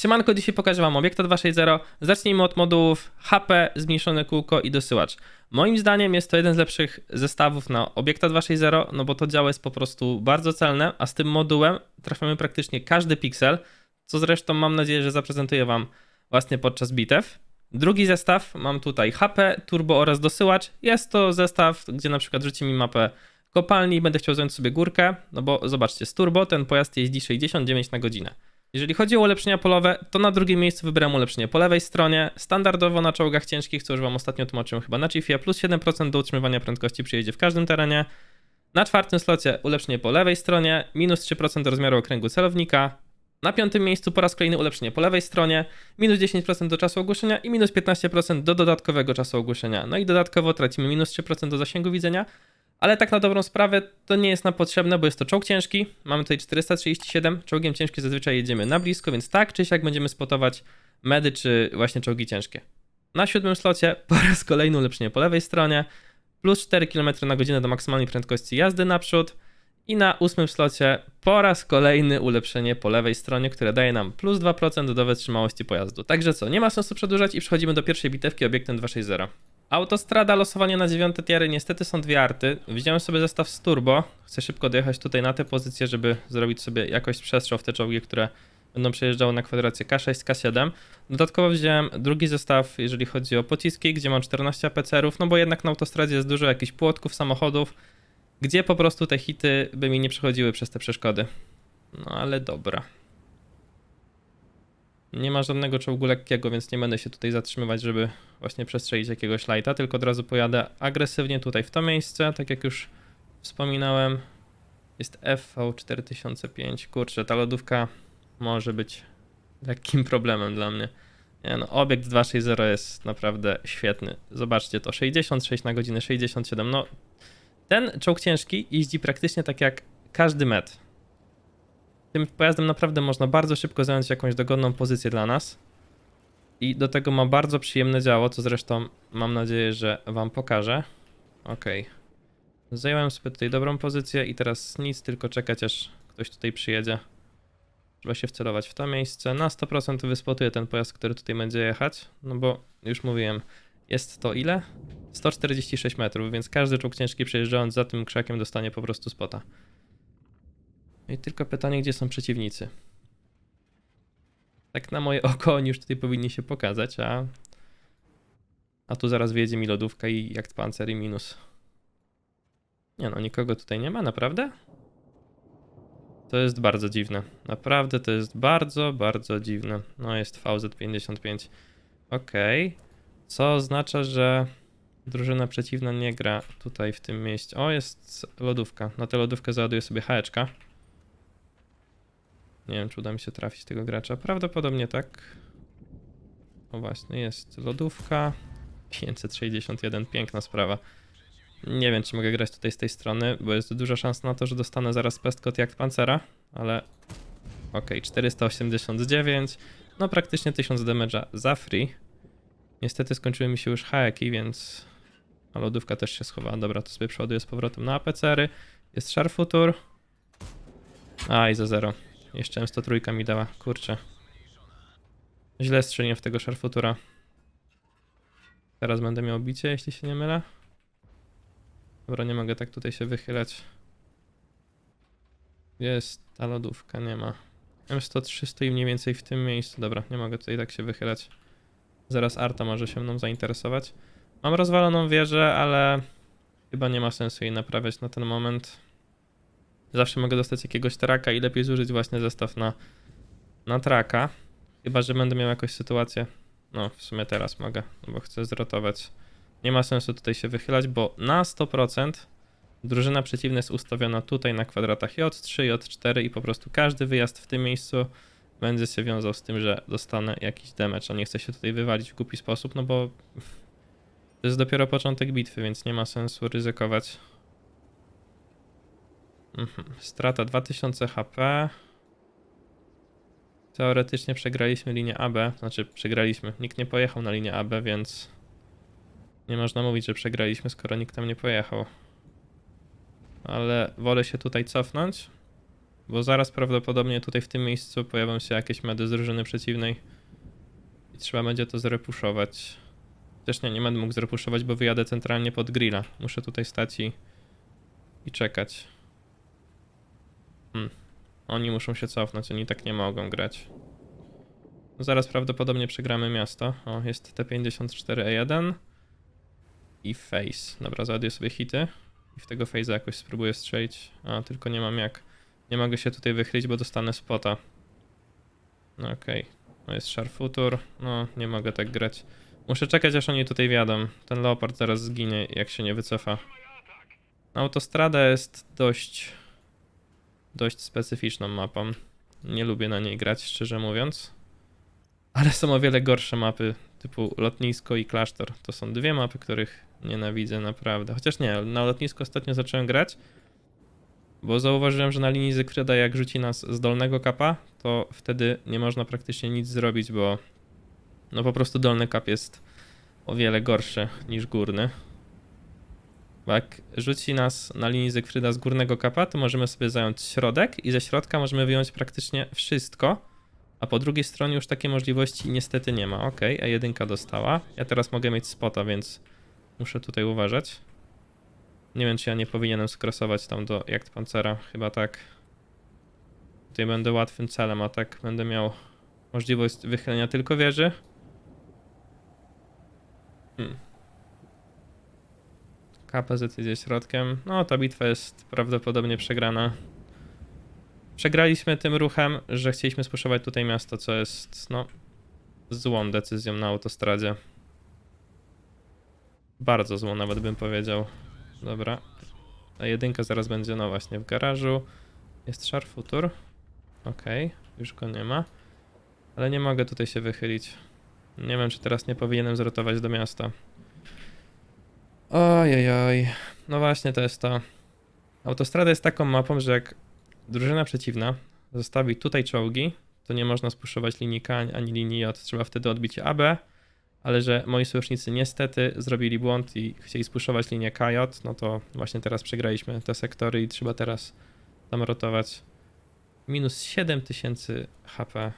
Siemanko, dzisiaj pokażę wam obiekta 260. Zacznijmy od modułów HP, zmniejszone kółko i dosyłacz. Moim zdaniem jest to jeden z lepszych zestawów na obiekta 260, no bo to działo jest po prostu bardzo celne, a z tym modułem trafiamy praktycznie każdy piksel, co zresztą mam nadzieję, że zaprezentuję wam właśnie podczas bitew. Drugi zestaw mam tutaj HP, turbo oraz dosyłacz. Jest to zestaw, gdzie na przykład rzuci mi mapę kopalni i będę chciał zająć sobie górkę, no bo zobaczcie, z turbo ten pojazd jeździ 69 na godzinę. Jeżeli chodzi o ulepszenia polowe, to na drugim miejscu wybrałem ulepszenie po lewej stronie, standardowo na czołgach ciężkich, co już wam ostatnio tłumaczyłem chyba na Chiefie, plus 7% do utrzymywania prędkości przyjedzie w każdym terenie. Na czwartym slocie ulepszenie po lewej stronie, minus 3% do rozmiaru okręgu celownika. Na piątym miejscu po raz kolejny ulepszenie po lewej stronie, minus 10% do czasu ogłuszenia i minus 15% do dodatkowego czasu ogłuszenia. No i dodatkowo tracimy minus 3% do zasięgu widzenia, ale tak na dobrą sprawę to nie jest nam potrzebne, bo jest to czołg ciężki. Mamy tutaj 437. Czołgiem ciężkim zazwyczaj jedziemy na blisko, więc tak czy siak będziemy spotować medy czy właśnie czołgi ciężkie. Na siódmym slocie po raz kolejny ulepszenie po lewej stronie, plus 4 km na godzinę do maksymalnej prędkości jazdy naprzód. I na ósmym slocie po raz kolejny ulepszenie po lewej stronie, które daje nam plus 2% do wytrzymałości pojazdu. Także co, nie ma sensu przedłużać i przechodzimy do pierwszej bitewki obiektem 260. Autostrada, losowanie na dziewiąte tiery, niestety są dwie arty. Wziąłem sobie zestaw z turbo. Chcę szybko dojechać tutaj na tę pozycję, żeby zrobić sobie jakoś przestrzał w te czołgi, które będą przejeżdżały na kwadrację K6, K7. Dodatkowo wziąłem drugi zestaw, jeżeli chodzi o pociski, gdzie mam 14 APCR-ów, no bo jednak na autostradzie jest dużo jakichś płotków, samochodów, gdzie po prostu te hity by mi nie przechodziły przez te przeszkody. No ale dobra. Nie ma żadnego czołgu lekkiego, więc nie będę się tutaj zatrzymywać, żeby właśnie przestrzelić jakiegoś lighta, tylko od razu pojadę agresywnie tutaj w to miejsce, tak jak już wspominałem. Jest FV4005. Kurczę, ta lodówka może być lekkim problemem dla mnie. Nie no, obiekt 260 jest naprawdę świetny. Zobaczcie to, 66 na godzinę, 67. No, ten czołg ciężki jeździ praktycznie tak jak każdy met. Tym pojazdem naprawdę można bardzo szybko zająć jakąś dogodną pozycję dla nas. I do tego ma bardzo przyjemne działo, co zresztą mam nadzieję, że wam pokażę. Ok. Zająłem sobie tutaj dobrą pozycję i teraz nic, tylko czekać aż ktoś tutaj przyjedzie. Trzeba się wcelować w to miejsce. Na 100% wyspotuję ten pojazd, który tutaj będzie jechać. No bo już mówiłem, jest to ile? 146 metrów, więc każdy czołg ciężki przejeżdżając za tym krzakiem dostanie po prostu spota. No I tylko pytanie, gdzie są przeciwnicy? Tak na moje oko oni już tutaj powinni się pokazać, a... A tu zaraz wjedzie mi lodówka i jak pancer i minus. Nie no, nikogo tutaj nie ma, naprawdę? To jest bardzo dziwne. Naprawdę to jest bardzo, bardzo dziwne. No jest VZ55. Okej. Co oznacza, że drużyna przeciwna nie gra tutaj w tym miejscu. O, jest lodówka. Na tę lodówkę załaduję sobie haeczka. Nie wiem, czy uda mi się trafić tego gracza. Prawdopodobnie tak. O właśnie, jest lodówka. 561, piękna sprawa. Nie wiem, czy mogę grać tutaj z tej strony, bo jest duża szansa na to, że dostanę zaraz pestkot jak pancera, ale... Okej, 489. No praktycznie 1000 damage'a za free. Niestety skończyły mi się już haeki, więc... A lodówka też się schowała. Dobra, to sobie przeładuję z powrotem na APCR-y. Jest Sharfutur. A, i za zero. Jeszcze M103 mi dała, kurczę. Źle strzeliłem w tego szarfutura. Teraz będę miał bicie, jeśli się nie mylę. Dobra, nie mogę tak tutaj się wychylać. Jest ta lodówka, nie ma. M103 stoi mniej więcej w tym miejscu. Dobra, nie mogę tutaj tak się wychylać. Zaraz Arta może się mną zainteresować. Mam rozwaloną wieżę, ale chyba nie ma sensu jej naprawiać na ten moment. Zawsze mogę dostać jakiegoś traka i lepiej zużyć właśnie zestaw na, na traka. Chyba, że będę miał jakąś sytuację. No, w sumie teraz mogę, no bo chcę zrotować. Nie ma sensu tutaj się wychylać, bo na 100% drużyna przeciwna jest ustawiona tutaj na kwadratach J3, J4 i po prostu każdy wyjazd w tym miejscu będzie się wiązał z tym, że dostanę jakiś damage, a nie chcę się tutaj wywalić w głupi sposób, no bo to jest dopiero początek bitwy, więc nie ma sensu ryzykować. Mhm. Strata 2000 HP. Teoretycznie przegraliśmy linię AB, znaczy przegraliśmy. Nikt nie pojechał na linię AB, więc nie można mówić, że przegraliśmy, skoro nikt tam nie pojechał. Ale wolę się tutaj cofnąć. bo zaraz prawdopodobnie tutaj w tym miejscu pojawią się jakieś medy z drużyny przeciwnej i trzeba będzie to zrepuszować. Też nie, nie będę mógł zrepuszować, bo wyjadę centralnie pod grilla. Muszę tutaj stać i, i czekać. Hmm. Oni muszą się cofnąć, oni tak nie mogą grać. No zaraz prawdopodobnie przegramy miasto. O, jest T54E1 i Face. Dobra, załaduję sobie hity i w tego Face'a jakoś spróbuję strzelić. A, tylko nie mam jak. Nie mogę się tutaj wychylić, bo dostanę spota. No okej. No jest Sharfutur. No, nie mogę tak grać. Muszę czekać, aż oni tutaj wjadą. Ten Leopard zaraz zginie, jak się nie wycofa. Autostrada jest dość... dość specyficzną mapą. Nie lubię na niej grać, szczerze mówiąc. Ale są o wiele gorsze mapy, typu lotnisko i klasztor. To są dwie mapy, których nienawidzę naprawdę. Chociaż nie, na lotnisko ostatnio zacząłem grać, bo zauważyłem, że na linii Zygfryda jak rzuci nas z dolnego kapa, to wtedy nie można praktycznie nic zrobić, bo no po prostu dolny kap jest o wiele gorszy niż górny. Jak rzuci nas na linii Zygfryda z górnego kapa, to możemy sobie zająć środek i ze środka możemy wyjąć praktycznie wszystko, a po drugiej stronie już takiej możliwości niestety nie ma. Ok, A1 dostała. Ja teraz mogę mieć spota, więc muszę tutaj uważać. Nie wiem, czy ja nie powinienem skrosować tam do jakt pancera. Chyba tak. Tutaj będę łatwym celem, a tak będę miał możliwość wychylenia tylko wieży. Hmm. KPZ idzie środkiem. No, ta bitwa jest prawdopodobnie przegrana. Przegraliśmy tym ruchem, że chcieliśmy spuszować tutaj miasto, co jest, no, złą decyzją na autostradzie. Bardzo złą nawet bym powiedział. Dobra. A jedynka zaraz będzie, no właśnie, w garażu. Jest Sharfutur. Okej, już go nie ma. Ale nie mogę tutaj się wychylić. Nie wiem, czy teraz nie powinienem zrotować do miasta. Ojej, no właśnie to jest to. Autostrada jest taką mapą, że jak drużyna przeciwna zostawi tutaj czołgi, to nie można spuszować linii K ani linii J. Trzeba wtedy odbić AB, ale że moi sojusznicy niestety zrobili błąd i chcieli spuszować linię KJ, no to właśnie teraz przegraliśmy te sektory i trzeba teraz tam rotować. Minus 7000 HP.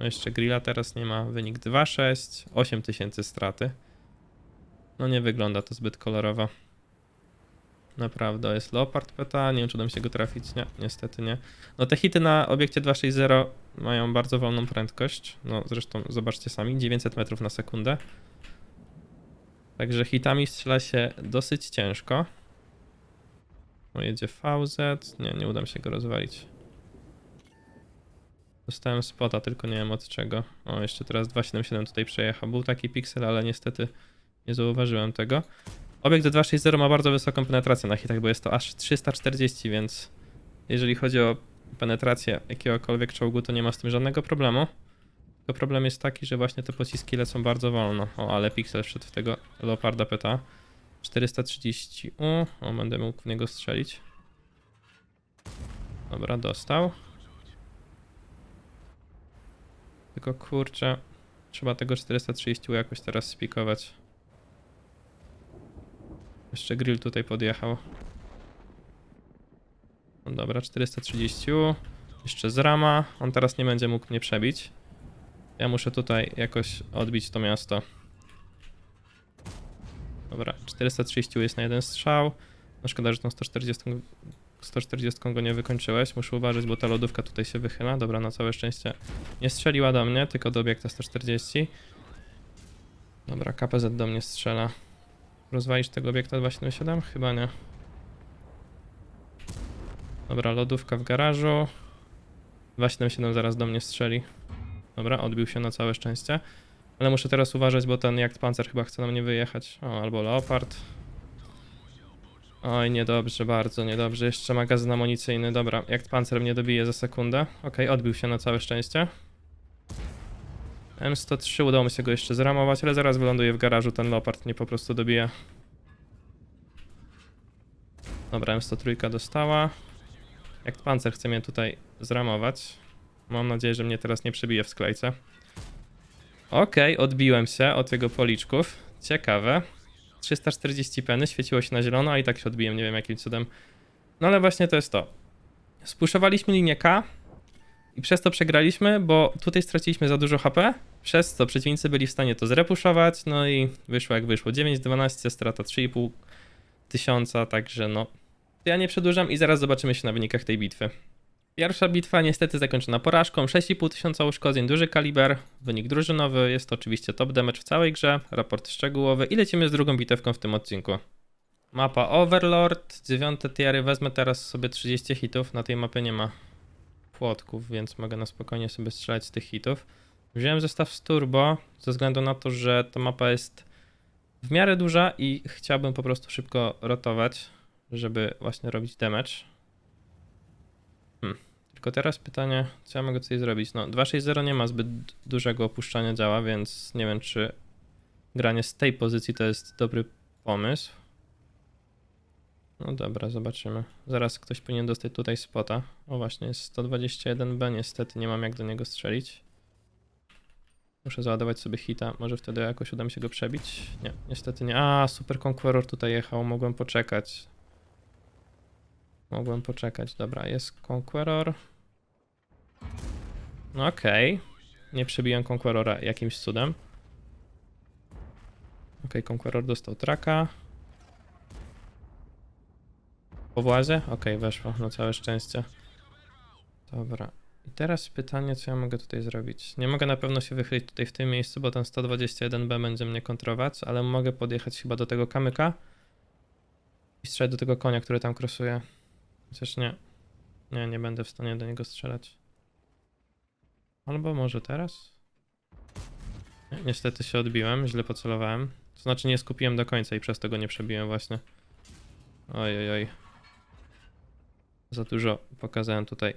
No jeszcze grilla teraz nie ma, wynik 2,6, 8000 straty. No nie wygląda to zbyt kolorowo. Naprawdę, jest Leopard PTA, nie wiem czy uda mi się go trafić, nie, niestety nie. No te hity na obiekcie 260 mają bardzo wolną prędkość, no zresztą zobaczcie sami, 900 metrów na sekundę. Także hitami strzela się dosyć ciężko. O, jedzie VZ, nie, nie uda mi się go rozwalić. Dostałem spota, tylko nie wiem od czego. O, jeszcze teraz 277 tutaj przejechał. Był taki piksel, ale niestety nie zauważyłem tego. Obiekt 260 ma bardzo wysoką penetrację na hitach, bo jest to aż 340, więc jeżeli chodzi o penetrację jakiegokolwiek czołgu, to nie ma z tym żadnego problemu. Tylko problem jest taki, że właśnie te pociski lecą bardzo wolno. O, ale Pixel wszedł w tego Leoparda PTA. 430 U. O, będę mógł w niego strzelić. Dobra, dostał. Tylko kurczę, trzeba tego 430 U jakoś teraz spikować. Jeszcze grill tutaj podjechał. No dobra, 430. Jeszcze z rama. On teraz nie będzie mógł mnie przebić. Ja muszę tutaj jakoś odbić to miasto. Dobra, 430 jest na jeden strzał. No szkoda, że tą 140, 140 go nie wykończyłeś. Muszę uważać, bo ta lodówka tutaj się wychyla. Dobra, na całe szczęście nie strzeliła do mnie, tylko do obiekta 140. Dobra, KPZ do mnie strzela. Rozwalisz tego obiekta 277? Chyba nie. Dobra, lodówka w garażu. 277 zaraz do mnie strzeli. Dobra, odbił się na całe szczęście. Ale muszę teraz uważać, bo ten jakt pancer chyba chce na mnie wyjechać. O, albo leopard. Oj, niedobrze, bardzo niedobrze. Jeszcze magazyn amunicyjny. Dobra, jakt pancer mnie dobije za sekundę. Okej, odbił się na całe szczęście. M103 udało mi się go jeszcze zramować, ale zaraz wyląduje w garażu, ten Leopard mnie po prostu dobije. Dobra, M103 dostała. Jak pancer chce mnie tutaj zramować. Mam nadzieję, że mnie teraz nie przebije w sklejce. Okej, odbiłem się od jego policzków. Ciekawe. 340 peny, świeciło się na zielono, a i tak się odbiłem, nie wiem jakim cudem. No ale właśnie to jest to. Spuszowaliśmy linię K i przez to przegraliśmy, bo tutaj straciliśmy za dużo HP, przez co przeciwnicy byli w stanie to zrepuszować, no i wyszło jak wyszło. 9-12, strata 3,5 tysiąca, także no. Ja nie przedłużam i zaraz zobaczymy się na wynikach tej bitwy. Pierwsza bitwa niestety zakończona porażką, 6,5 tysiąca uszkodzeń, duży kaliber, wynik drużynowy, jest to oczywiście top damage w całej grze, raport szczegółowy i lecimy z drugą bitewką w tym odcinku. Mapa Overlord, dziewiąte tiery, wezmę teraz sobie 30 hitów, na tej mapie nie ma płotków, więc mogę na spokojnie sobie strzelać z tych hitów. Wziąłem zestaw z turbo, ze względu na to, że ta mapa jest w miarę duża i chciałbym po prostu szybko rotować, żeby właśnie robić damage. Hmm. Tylko teraz pytanie, co ja mogę tutaj zrobić? No, 2.6.0 nie ma zbyt dużego opuszczania działa, więc nie wiem, czy granie z tej pozycji to jest dobry pomysł. No dobra, zobaczymy. Zaraz ktoś powinien dostać tutaj spota. O właśnie, jest 121B, niestety nie mam jak do niego strzelić. Muszę załadować sobie hita, może wtedy jakoś uda mi się go przebić. Nie, niestety nie. A, Super Conqueror tutaj jechał, mogłem poczekać. Mogłem poczekać, dobra, jest Conqueror. No okej. Nie przebiłem Conquerora jakimś cudem. Okej, Conqueror dostał traka. Po włazie? Okej, weszło, no całe szczęście. Dobra. I teraz pytanie, co ja mogę tutaj zrobić. Nie mogę na pewno się wychylić tutaj w tym miejscu, bo ten 121B będzie mnie kontrować, ale mogę podjechać chyba do tego kamyka i strzelać do tego konia, który tam krosuje. Chociaż nie. Nie, nie będę w stanie do niego strzelać. Albo może teraz? Nie, niestety się odbiłem, źle pocelowałem. To znaczy nie skupiłem do końca i przez to go nie przebiłem właśnie. Oj, oj, oj. Za dużo pokazałem tutaj.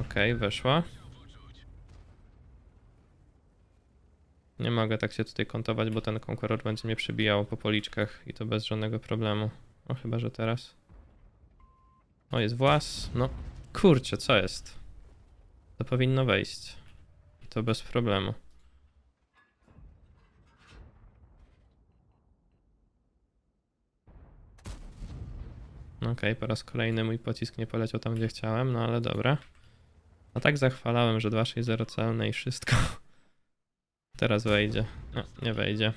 Okej, weszła. Nie mogę tak się tutaj kontować, bo ten konkuror będzie mnie przebijał po policzkach i to bez żadnego problemu. O, chyba, że teraz. O, jest włas. No, kurczę, co jest? To powinno wejść. I to bez problemu. No Okej, po raz kolejny mój pocisk nie poleciał tam, gdzie chciałem, no ale dobra. A tak zachwalałem, że 2.6.0 celne i wszystko. Teraz wejdzie. No, nie wejdzie.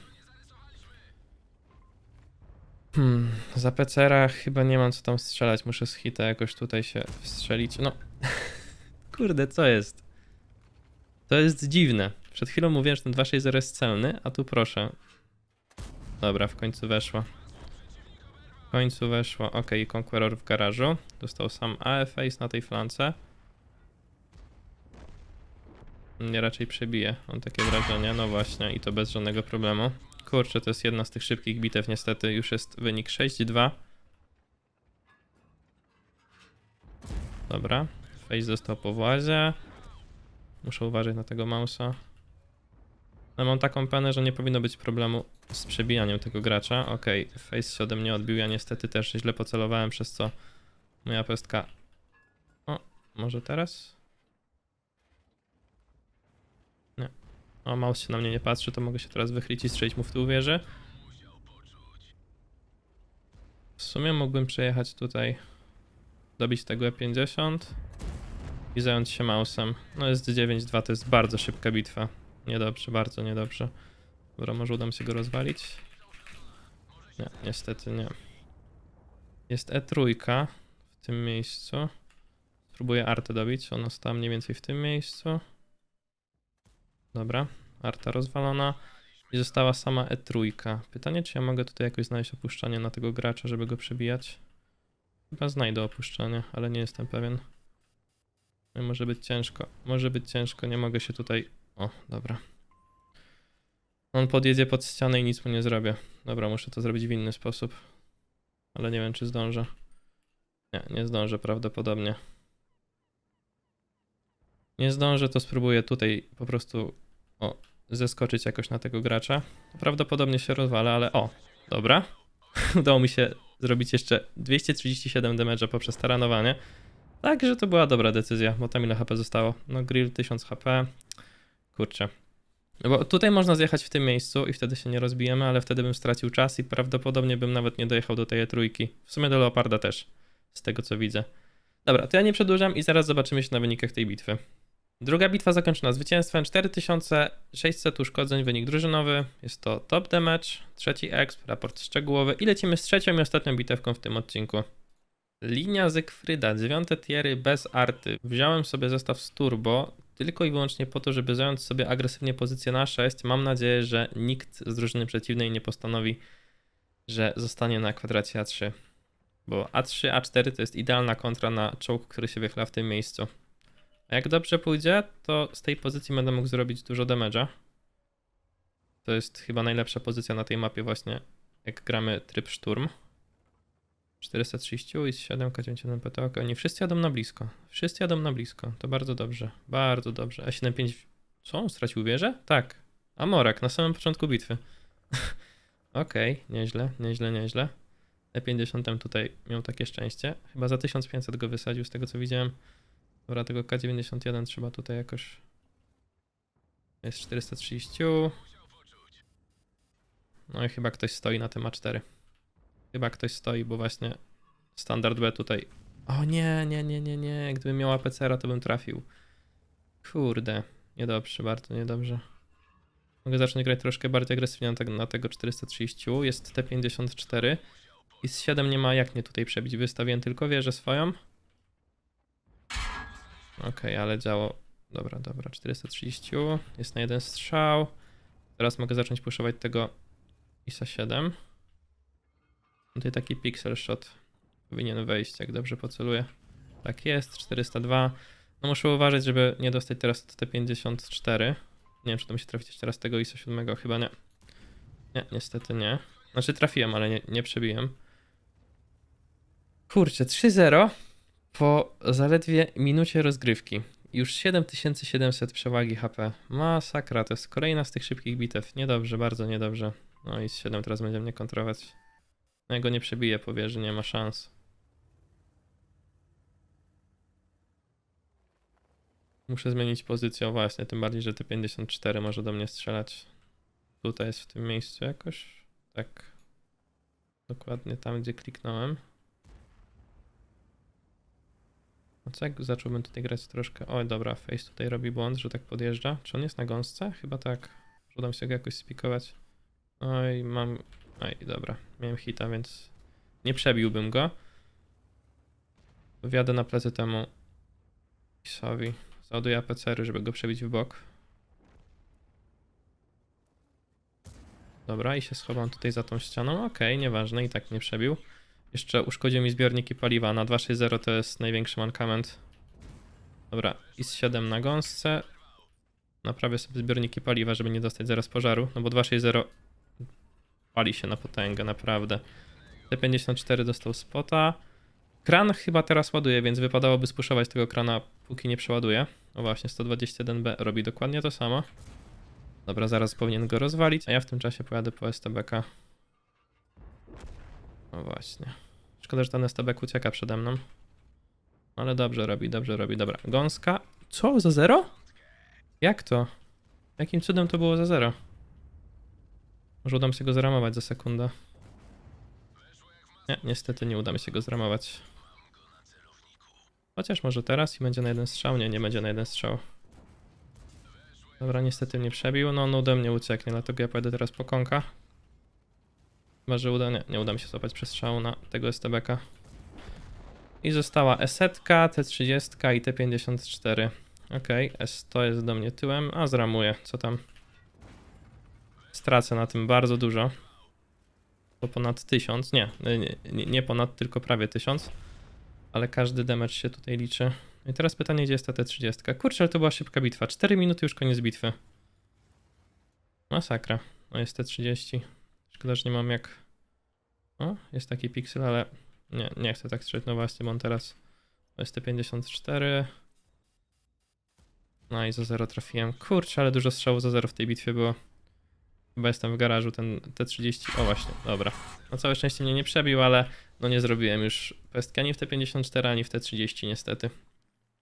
Hmm, za PCR chyba nie mam co tam strzelać. Muszę z hita jakoś tutaj się wstrzelić. No, kurde, co jest? To jest dziwne. Przed chwilą mówiłem, że ten 2.6.0 jest celny, a tu proszę. Dobra, w końcu weszło. W końcu weszło. Ok, Conqueror w garażu. Dostał sam AFAce na tej flance. Nie raczej przebije, mam takie wrażenie. No właśnie, i to bez żadnego problemu. Kurczę, to jest jedna z tych szybkich bitew, niestety. Już jest wynik 6-2. Dobra, Face został po włazie. Muszę uważać na tego mausa. No mam taką penę, że nie powinno być problemu z przebijaniem tego gracza. Okej, Face się ode mnie odbił, ja niestety też źle pocelowałem, przez co moja pestka... O, może teraz? Nie. O, mouse się na mnie nie patrzy, to mogę się teraz wychylić i strzelić mu w tył wieży. W sumie mógłbym przejechać tutaj, dobić tego E50 i zająć się mouse'em. No jest 9-2, to jest bardzo szybka bitwa. Niedobrze, bardzo niedobrze. Dobra, może uda mi się go rozwalić? Nie, niestety nie. Jest E3 w tym miejscu. Spróbuję artę dobić, ona stała mniej więcej w tym miejscu. Dobra, arta rozwalona. I została sama E3. Pytanie, czy ja mogę tutaj jakoś znaleźć opuszczanie na tego gracza, żeby go przebijać? Chyba znajdę opuszczanie, ale nie jestem pewien. No, Może być ciężko. Może być ciężko, nie mogę się tutaj... O, dobra. On podjedzie pod ścianę i nic mu nie zrobię. Dobra, muszę to zrobić w inny sposób. Ale nie wiem, czy zdążę. Nie, nie zdążę prawdopodobnie. Nie zdążę, to spróbuję tutaj po prostu o, zeskoczyć jakoś na tego gracza. Prawdopodobnie się rozwalę, ale o, dobra. Udało mi się zrobić jeszcze 237 damage'a poprzez taranowanie. Także to była dobra decyzja, bo tam ile HP zostało? No grill 1000 HP. Kurczę. No bo tutaj można zjechać w tym miejscu i wtedy się nie rozbijemy, ale wtedy bym stracił czas i prawdopodobnie bym nawet nie dojechał do tej trójki. W sumie do Leoparda też, z tego co widzę. Dobra, to ja nie przedłużam i zaraz zobaczymy się na wynikach tej bitwy. Druga bitwa zakończona zwycięstwem, 4600 uszkodzeń, wynik drużynowy, jest to top damage, trzeci exp, raport szczegółowy i lecimy z trzecią i ostatnią bitewką w tym odcinku. Linia Zygfryda, dziewiąte tiery bez arty. Wziąłem sobie zestaw z turbo tylko i wyłącznie po to, żeby zająć sobie agresywnie pozycję na 6. Mam nadzieję, że nikt z drużyny przeciwnej nie postanowi, że zostanie na kwadracie A3. Bo A3, A4 to jest idealna kontra na czołg, który się wychyla w tym miejscu. A jak dobrze pójdzie, to z tej pozycji będę mógł zrobić dużo damage'a. To jest chyba najlepsza pozycja na tej mapie właśnie, jak gramy tryb szturm. 430 i 7 K91 PTOK. Oni wszyscy jadą na blisko. Wszyscy jadą na blisko. To bardzo dobrze. Bardzo dobrze. A75. Co? Stracił wieżę? Tak. Amorak na samym początku bitwy. Okej, nieźle, nieźle, nieźle. E50 tutaj miał takie szczęście. Chyba za 1500 go wysadził z tego co widziałem. Dobra, tego K91 trzeba tutaj jakoś. Jest 430. No i chyba ktoś stoi na tym A4. Chyba ktoś stoi, bo właśnie standard B tutaj. O nie, nie, nie, nie, nie. Gdybym miał APCR, to bym trafił. Kurde, niedobrze, bardzo niedobrze. Mogę zacząć grać troszkę bardziej agresywnie na, tego- na tego 430. Jest T54. I z 7 nie ma jak mnie tutaj przebić. Wystawiłem tylko wieżę swoją. Okej, ale działo. Dobra, dobra, 430. Jest na jeden strzał. Teraz mogę zacząć puszować tego ISA 7. Tutaj taki pixel shot powinien wejść, jak dobrze poceluję. Tak jest, 402. No muszę uważać, żeby nie dostać teraz T54. Nie wiem, czy to mi się trafić teraz tego ISO 7, chyba nie. Nie, niestety nie. Znaczy trafiłem, ale nie, nie przebiłem. Kurczę, 3-0 po zaledwie minucie rozgrywki. Już 7700 przewagi HP. Masakra, to jest kolejna z tych szybkich bitew. Niedobrze, bardzo niedobrze. No i z 7 teraz będzie mnie kontrować. No ja go nie przebiję po wieży, nie ma szans. Muszę zmienić pozycję, o właśnie, tym bardziej, że te 54 może do mnie strzelać. Tutaj jest w tym miejscu jakoś. Tak. Dokładnie tam, gdzie kliknąłem. No co jak zacząłbym tutaj grać troszkę. Oj, dobra, Face tutaj robi błąd, że tak podjeżdża. Czy on jest na gąsce? Chyba tak. Uda mi się go jakoś spikować. Oj, mam. Oj, dobra. Miałem hita, więc nie przebiłbym go. Wjadę na plecy temu Isowi. Załaduję APCR, żeby go przebić w bok. Dobra, i się schowam tutaj za tą ścianą. Okej, nieważne, i tak nie przebił. Jeszcze uszkodził mi zbiorniki paliwa. Na 260 to jest największy mankament. Dobra, IS-7 na gąsce. Naprawię sobie zbiorniki paliwa, żeby nie dostać zaraz pożaru. No bo 260 pali się na potęgę, naprawdę. T54 dostał spota. Kran chyba teraz ładuje, więc wypadałoby spuszować tego krana, póki nie przeładuje. O właśnie, 121B robi dokładnie to samo. Dobra, zaraz powinien go rozwalić, a ja w tym czasie pojadę po STBK. No właśnie. Szkoda, że ten STBK ucieka przede mną. Ale dobrze robi, dobrze robi. Dobra, gąska. Co, za zero? Jak to? Jakim cudem to było za zero? Może uda mi się go zramować za sekundę. Nie, niestety nie uda mi się go zramować. Chociaż może teraz i będzie na jeden strzał. Nie, nie będzie na jeden strzał. Dobra, niestety mnie przebił. No on ode mnie ucieknie, dlatego ja pojadę teraz po konka. Chyba, że uda... Nie, nie uda mi się złapać przestrzału na tego STBK. I została S-setka, T30 i T54. Okej, S100 jest do mnie tyłem, a zramuję. Co tam? Stracę na tym bardzo dużo. To ponad 1000. Nie, nie, nie, ponad, tylko prawie 1000. Ale każdy damage się tutaj liczy. I teraz pytanie, gdzie jest ta T30? Kurczę, ale to była szybka bitwa. 4 minuty już koniec bitwy. Masakra. No jest T30. Szkoda, że nie mam jak... O, jest taki piksel, ale nie, nie chcę tak strzelać. No właśnie, on teraz... To jest T54. No i za 0 trafiłem. Kurczę, ale dużo strzałów za 0 w tej bitwie było. Chyba jestem w garażu, ten T30. O właśnie, dobra. No całe szczęście mnie nie przebił, ale no nie zrobiłem już pestki ani w T54, ani w T30 niestety.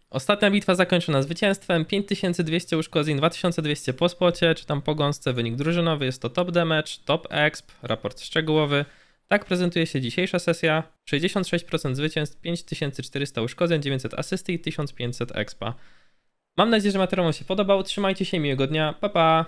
Ostatnia bitwa zakończona zwycięstwem. 5200 uszkodzeń, 2200 po spocie, czy tam po gąsce. Wynik drużynowy jest to top damage, top exp, raport szczegółowy. Tak prezentuje się dzisiejsza sesja. 66% zwycięstw, 5400 uszkodzeń, 900 asysty i 1500 expa. Mam nadzieję, że materiał Wam się podobał. Trzymajcie się, miłego dnia. Pa pa!